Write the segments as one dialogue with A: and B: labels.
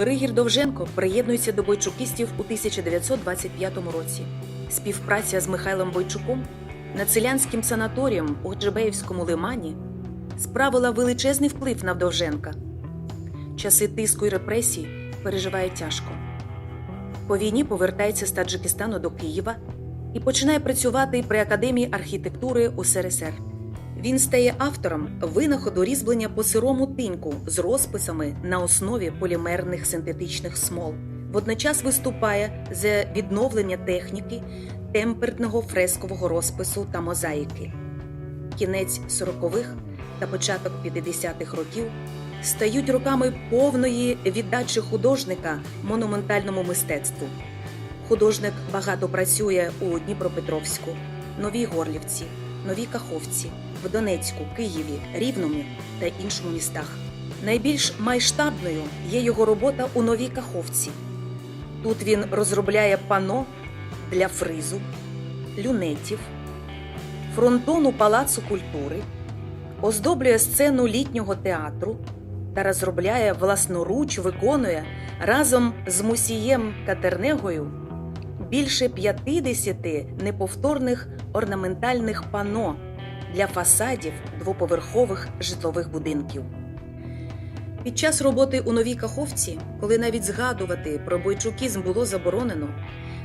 A: Григір Довженко приєднується до бойчукістів у 1925 році. Співпраця з Михайлом Бойчуком над селянським санаторієм у Джебеївському лимані справила величезний вплив на Довженка. Часи тиску і репресій переживає тяжко. По війні повертається з Таджикистану до Києва і починає працювати при академії архітектури УСРСР. Він стає автором винаходу різьблення по сирому тиньку з розписами на основі полімерних синтетичних смол. Водночас виступає за відновлення техніки темперного фрескового розпису та мозаїки. Кінець 40-х та початок 50-х років стають роками повної віддачі художника монументальному мистецтву. Художник багато працює у Дніпропетровську, Новій Горлівці, Новій Каховці, в Донецьку, Києві, Рівному та іншому містах. Найбільш масштабною є його робота у Новій Каховці. Тут він розробляє пано для фризу, люнетів, фронтону Палацу культури, оздоблює сцену літнього театру та розробляє власноруч, виконує разом з мусієм Катернегою більше 50 неповторних орнаментальних пано для фасадів двоповерхових житлових будинків. Під час роботи у Новій Каховці, коли навіть згадувати про бойчукізм було заборонено,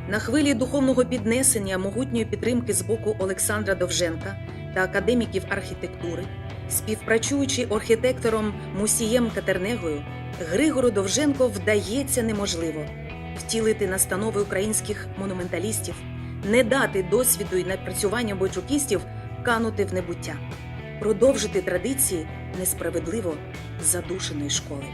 A: на хвилі духовного піднесення могутньої підтримки з боку Олександра Довженка та академіків архітектури, співпрацюючи архітектором Мусієм Катернегою, Григору Довженко вдається неможливо втілити настанови українських монументалістів, не дати досвіду і напрацювання бойчукістів канути в небуття, продовжити традиції несправедливо задушеної школи.